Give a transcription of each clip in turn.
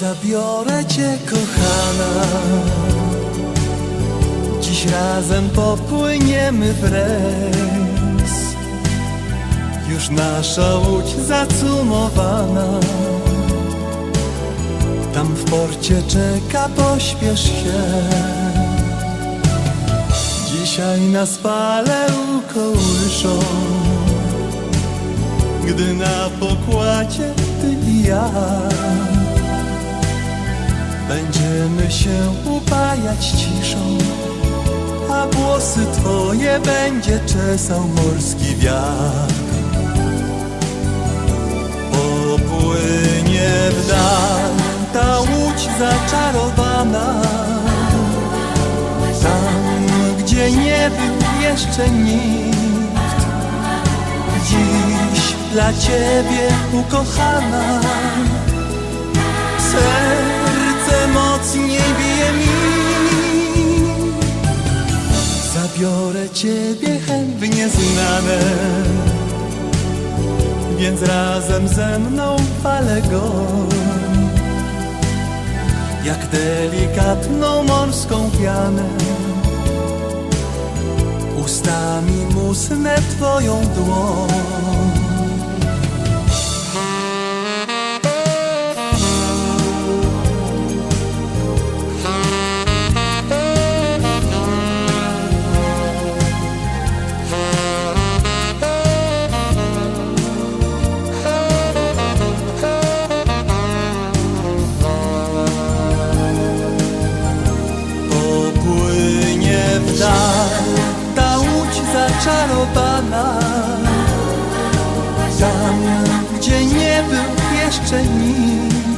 Zabiorę cię, kochana. Dziś razem popłyniemy w rejs. Już nasza łódź zacumowana. Tam w porcie czeka, pośpiesz się. Dzisiaj nas fale ukołyszą. Gdy na pokładzie ty i ja Będziemy się upajać ciszą A włosy twoje będzie czesał morski wiatr. Popłynie w dal ta łódź zaczarowana. Tam, gdzie nie był jeszcze nikt Dziś dla ciebie ukochana mocniej bije mi. Zabiorę ciebie chętnie znane. Więc razem ze mną fale go. Jak delikatną morską pianę. Ustami musnę twoją dłoń Dal ta łódź zaczarowana. Tam, gdzie nie był jeszcze nikt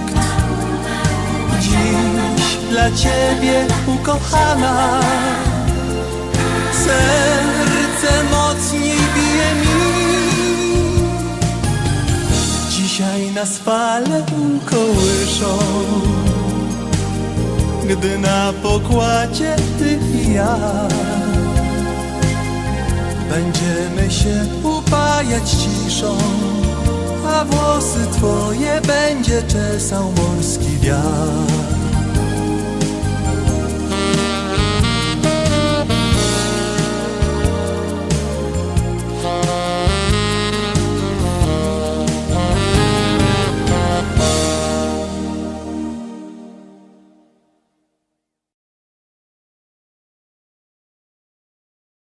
Dziś dla ciebie ukochana. Serce mocniej bije mi. Dzisiaj nas fale ukołyszą gdy na pokładzie ty i ja Będziemy się upajać ciszą A włosy twoje będzie czesał morski wiatr